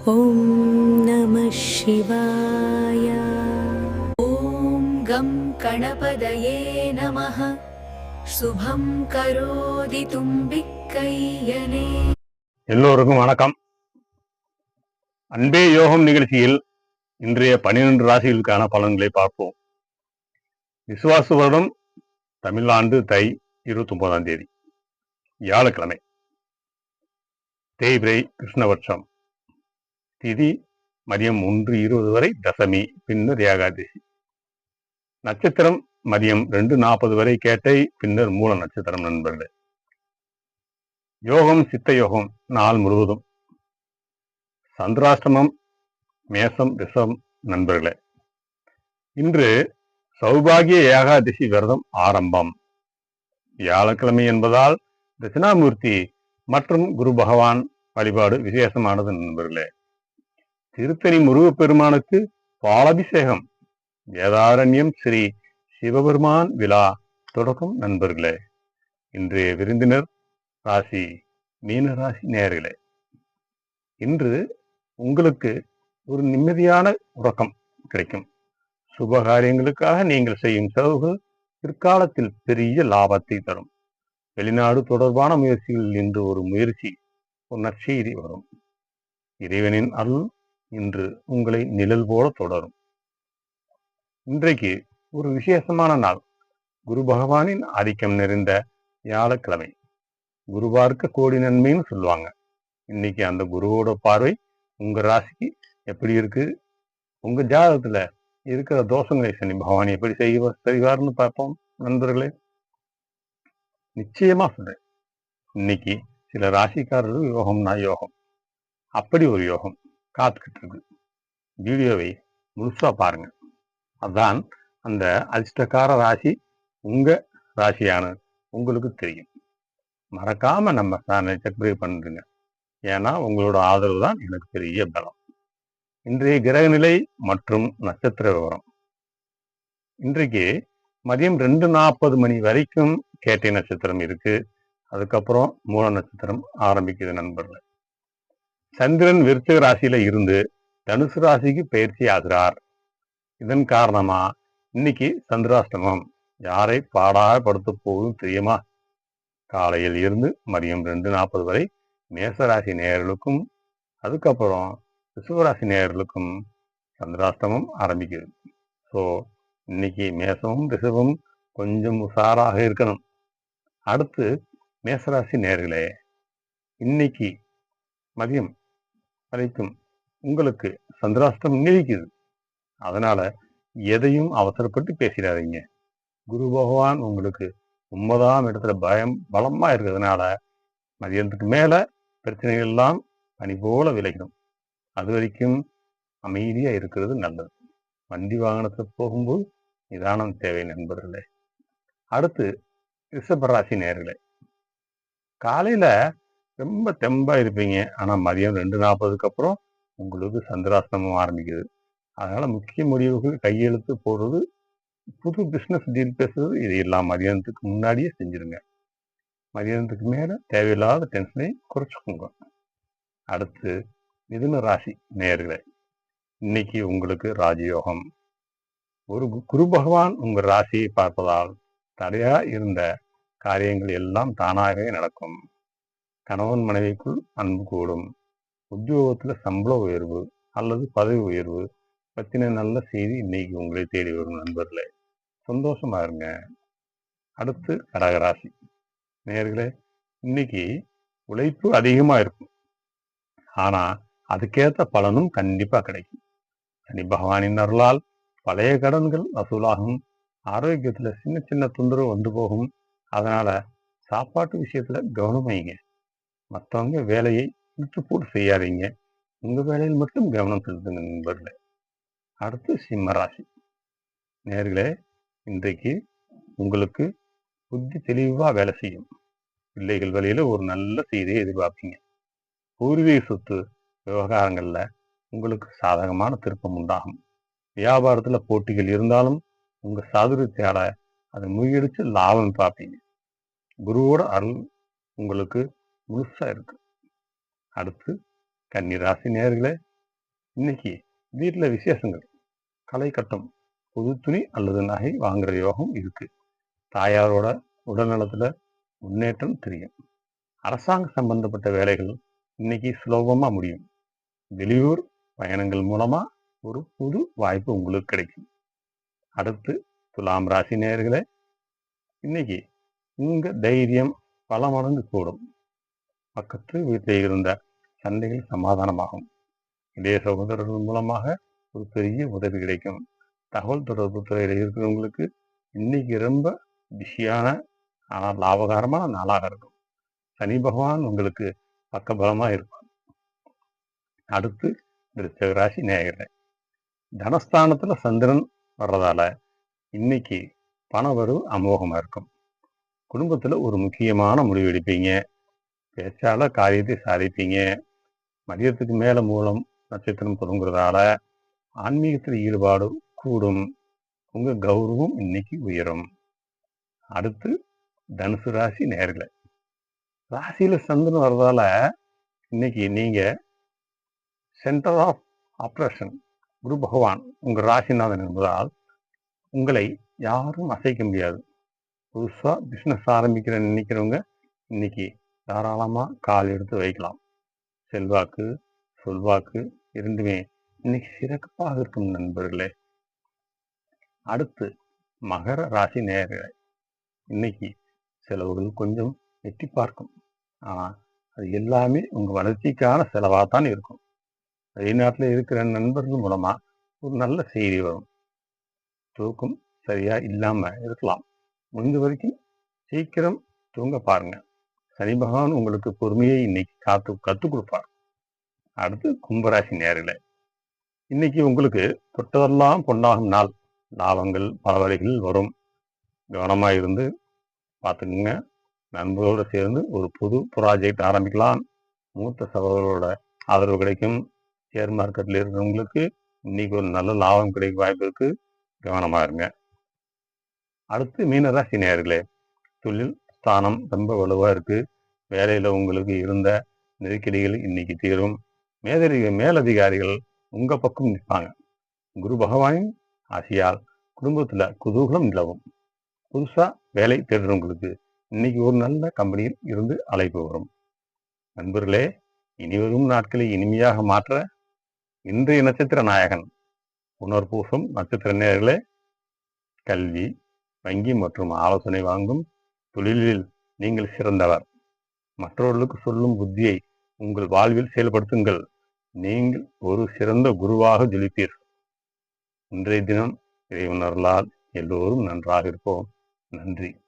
ॐ नमः शिवाय ॐ गं गणपतये नमः शुभं करोति तुम्बिक्कैयने எல்லோருக்கும் வணக்கம் அன்பே யோகம் நிகழ்ச்சியில் இன்றைய பனிரெண்டு ராசிகளுக்கான பலன்களை பார்ப்போம் விசுவாச வருடம் தமிழ்ஆண்டு தை இருபத்தி ஒன்பதாம் தேதி வியாழக்கிழமை தேய்பிரை கிருஷ்ணபட்சம் திதி மதியம் ஒன்று இருபது வரை தசமி பின்னர் ஏகாதசி. நட்சத்திரம் மதியம் ரெண்டு நாற்பது வரை கேட்டை பின்னர் மூல நட்சத்திரம் நண்பர்களே. யோகம் சித்த யோகம் நாள் முழுவதும். சந்திராஷ்டமம் மேசம் ரிஷம் நண்பர்களே. இன்று சௌபாகிய ஏகாதசி விரதம் ஆரம்பம். வியாழக்கிழமை என்பதால் தட்சிணாமூர்த்தி மற்றும் குரு பகவான் வழிபாடு விசேஷமானது நண்பர்களே. திருத்தணி முருகப்பெருமானுக்கு பாலாபிஷேகம். வேதாரண்யம் ஸ்ரீ சிவபெருமான் விழா தொடக்கம் நண்பர்களே. இன்றைய விருந்தினர் ராசி மீன ராசி நேர்களே இன்று உங்களுக்கு ஒரு நிம்மதியான உறக்கம் கிடைக்கும். சுப காரியங்களுக்காக நீங்கள் செய்யும் செலவுகள் பிற்காலத்தில் பெரிய லாபத்தை தரும். வெளிநாடு தொடர்பான முயற்சிகளில் இன்று ஒரு முயற்சி ஒரு நற்செய்தி வரும். இறைவனின் அருள் இன்று உங்களை நிழல் போல தொடரும். இன்றைக்கு ஒரு விசேஷமான நாள். குரு பகவானின் ஆதிக்கம் நிறைந்த வியாழக்கிழமை. குருவார்க்க கோடி நன்மைன்னு சொல்லுவாங்க. இன்னைக்கு அந்த குருவோட பார்வை உங்க ராசிக்கு எப்படி இருக்கு? உங்க ஜாதகத்துல இருக்கிற தோஷங்களை சனி பகவான் எப்படி செய்வ செய்வார்னு பார்ப்போம் நண்பர்களே. நிச்சயமா சொல்றேன். இன்னைக்கு சில ராசிக்காரர்கள் யோகம்னா யோகம். அப்படி ஒரு யோகம். காத்துக்கிட்டு இருக்கு வீடியோவை முழுசாக பாருங்க. அதான் அந்த அதிர்ஷ்டக்கார ராசி உங்கள் ராசியான உங்களுக்கு தெரியும். மறக்காமல் நம்ம சேனலை சப்ஸ்கிரைப் பண்ணுங்க ஏன்னா உங்களோட ஆதரவு தான் எனக்கு பெரிய பலம். இன்றைய கிரகநிலை மற்றும் நட்சத்திர விவரம். இன்றைக்கு மதியம் ரெண்டு நாற்பது மணி வரைக்கும் கேட்டை நட்சத்திரம் இருக்குது அதுக்கப்புறம் மூல நட்சத்திரம் ஆரம்பிக்குது நண்பர்கள். சந்திரன் விருச்சிக ராசியில இருந்து தனுசு ராசிக்கு பயிற்சி ஆகிறார். இதன் காரணமா இன்னைக்கு சந்திராஷ்டமம். யாரை பாடாப்படுத்த போகும் தெரியுமா? காலையில் இருந்து மதியம் ரெண்டு நாற்பது வரை மேசராசி நேயர்களுக்கும் அதுக்கப்புறம் ரிஷபராசி நேயர்களுக்கும் சந்திராஷ்டமம் ஆரம்பிக்குது. ஸோ இன்னைக்கு மேசமும் ரிஷபம் கொஞ்சம் உஷாராக இருக்கணும். அடுத்து மேசராசி நேர்களே இன்னைக்கு மதியம் வரைக்கும் உங்களுக்கு சந்திராஷ்டம் நீடிக்குது. அதனால எதையும் அவசரப்பட்டு பேசிடாதீங்க. குரு பகவான் உங்களுக்கு ஒன்பதாம் இடத்துல பயம் பலமா இருக்கிறதுனால மதியத்துக்கு மேல பிரச்சனைகள் எல்லாம் பனி போல விலகிடும் அது வரைக்கும் அமைதியா இருக்கிறது நல்லது. வண்டி வாகனத்தில் போகும்போது நிதானம் தேவை நண்பர்களே. அடுத்து ரிஷபராசி நேர்களே. காலையில ரொம்ப தெம்பா இருப்பீங்க. ஆனா மதியம் ரெண்டு நாற்பதுக்கு அப்புறம் உங்களுக்கு சந்திராசிரமம் ஆரம்பிக்குது. அதனால முக்கிய முடிவுகள் கையெழுத்து போடுறது புது பிசினஸ் டீல் பேசுறது இது எல்லாம் மதியானத்துக்கு முன்னாடியே செஞ்சிருங்க. மதியானத்துக்கு மேல தேவையில்லாத டென்ஷனை குறைச்சிக்கோங்க. அடுத்து மிதுன ராசி நேர்களை இன்னைக்கு உங்களுக்கு ராஜயோகம். ஒரு கு- குரு பகவான் உங்கள் ராசியை பார்ப்பதால் தடையா இருந்த காரியங்கள் எல்லாம் தானாகவே நடக்கும். கணவன் மனைவிக்குள் அன்பு கூடும். உத்தியோகத்துல சம்பள உயர்வு அல்லது பதவி உயர்வு பத்தின நல்ல செய்தி இன்னைக்கு உங்களை தேடி வரும் நண்பர்களே. சந்தோஷமா இருங்க. அடுத்து கடகராசி. நேர்களே இன்னைக்கு உழைப்பு அதிகமா இருக்கும். ஆனா அதுக்கேற்ற பலனும் கண்டிப்பா கிடைக்கும். சனி பகவானின் அருளால் பழைய கடன்கள் வசூலாகும். ஆரோக்கியத்துல சின்ன சின்ன தொந்தரவு வந்து போகும். அதனால சாப்பாட்டு விஷயத்துல கவனம் வைங்க மற்றவங்க வேலையை இழுத்து செய்யாதீங்க. உங்க வேலையில் மட்டும் கவனம் செலுத்துங்க நண்பர்களே. அடுத்து சிம்மராசி நேர்களே இன்றைக்கு உங்களுக்கு புத்தி தெளிவாக வேலை செய்யும். பிள்ளைகள் வழியில் ஒரு நல்ல செய்தியை எதிர்பார்ப்பீங்க. பூர்வீக சொத்து விவகாரங்களில் உங்களுக்கு சாதகமான திருப்பம் உண்டாகும். வியாபாரத்தில் போட்டிகள் இருந்தாலும் உங்கள் சாதுரியத்தால அதை முறியடிச்சு லாபம் பார்ப்பீங்க. குருவோட அருள் உங்களுக்கு முழுசா இருக்கு. அடுத்து கன்னிராசி நேர்களே இன்னைக்கு வீட்டில் விசேஷங்கள். களை கட்டம். புது துணி அல்லது நகை வாங்குற யோகம் இருக்கு. தாயாரோட உடல்நலத்துல முன்னேற்றம் தெரியும். அரசாங்க சம்பந்தப்பட்ட வேலைகள் இன்னைக்கு சுலபமா முடியும். வெளியூர் பயணங்கள் மூலமா ஒரு புது வாய்ப்பு உங்களுக்கு கிடைக்கும். அடுத்து துலாம் ராசி நேர்களே இன்னைக்கு உங்க தைரியம் பல மடங்கு கூடும். பக்கத்து வீட்டில் இருந்த சண்டைகள் சமாதானமாகும். இதே சகோதரர்கள் மூலமாக ஒரு பெரிய உதவி கிடைக்கும். தகவல் தொடர்பு துறையில் இருக்கிறவங்களுக்கு இன்னைக்கு ரொம்ப பிஸியான ஆனால் லாபகரமான நாளாக இருக்கும். சனி பகவான் உங்களுக்கு பக்கபலமா இருப்பார். அடுத்து விருச்சக ராசி நேயர்களே. தனஸ்தானத்துல சந்திரன் வர்றதால இன்னைக்கு பணவரவு அமோகமா இருக்கும். குடும்பத்துல ஒரு முக்கியமான முடிவு எடுப்பீங்க. பேச்சால காரியத்தை சாதிப்பீங்க. மதியத்துக்கு மேல மூலம் நட்சத்திரம் தொடங்குறதால ஆன்மீகத்தில் ஈடுபாடு கூடும். உங்க கௌரவம் இன்னைக்கு உயரும். அடுத்து தனுசு ராசி நேரில் ராசியில சந்திரன் வர்றதால இன்னைக்கு நீங்க சென்டர் ஆஃப் ஆப்ரேஷன் குரு பகவான் உங்க ராசிநாதன் என்பதால் உங்களை யாரும் அசைக்க முடியாது. புதுசாக பிஸ்னஸ் ஆரம்பிக்கிற நினைக்கிறவங்க இன்னைக்கு தாராளமா கால் எடுத்து வைக்கலாம். செல்வாக்கு சொல்வாக்கு இரண்டுமே இன்னைக்கு சிறப்பாக இருக்கும் நண்பர்களே. அடுத்து மகர ராசி நேர்களை இன்னைக்கு செலவுகள் கொஞ்சம் எட்டி பார்க்கும். ஆனா அது எல்லாமே உங்க வளர்ச்சிக்கான செலவாக தான் இருக்கும் வெளிநாட்டில் இருக்கிற நண்பர்கள் மூலமா ஒரு நல்ல செய்தி வரும். தூக்கம் சரியா இல்லாம இருக்கலாம். முடிஞ்ச வரைக்கும் சீக்கிரம் தூங்க பாருங்க. சனி பகவான் உங்களுக்கு பொறுமையை இன்னைக்கு காத்து கற்றுக் கொடுப்பார். அடுத்து கும்பராசி நேரில் இன்னைக்கு உங்களுக்கு தொட்டதெல்லாம் பொன்னாகும் நாள். லாபங்கள் பல வழிகளில் வரும். கவனமாக இருந்து பார்த்துக்குங்க. நண்பர்களோடு சேர்ந்து ஒரு புது ப்ராஜெக்ட் ஆரம்பிக்கலாம். மூத்த சகோதரோட ஆதரவு கிடைக்கும். ஷேர் மார்க்கெட்டில் இருக்கிறவங்களுக்கு இன்னைக்கு ஒரு நல்ல லாபம் கிடைக்க வாய்ப்பு இருக்கு. கவனமாக இருங்க. அடுத்து மீனராசி நேரிலே தொழில் ஸ்தானம் ரொம்ப வலுவாக இருக்குது வேலையில் உங்களுக்கு இருந்த நெருக்கடிகள் இன்னைக்கு தீரும். மேதரி மேலதிகாரிகள் உங்கள் பக்கம் நிற்பாங்க. குரு பகவானின் ஆசியால் குடும்பத்தில் குதூகலம் நிலவும். புதுசாக வேலை தேடுறவங்களுக்கு இன்னைக்கு ஒரு நல்ல கம்பெனியில் இருந்து அழைப்பு வரும். நண்பர்களே இனி வரும் நாட்களை இனிமையாக மாற்ற இன்றைய நட்சத்திர நாயகன் புனர்பூசம் நட்சத்திர நேர்களே கல்வி வங்கி மற்றும் ஆலோசனை வாங்கும் தொழிலில் நீங்கள் சிறந்தவர். மற்றவர்களுக்கு சொல்லும் புத்தியை உங்கள் வாழ்வில் செயல்படுத்துங்கள். நீங்கள் ஒரு சிறந்த குருவாக ஜொலிப்பீர் இன்றைய தினம் இறைவனர்களால் எல்லோரும் நன்றாக இருப்போம். நன்றி.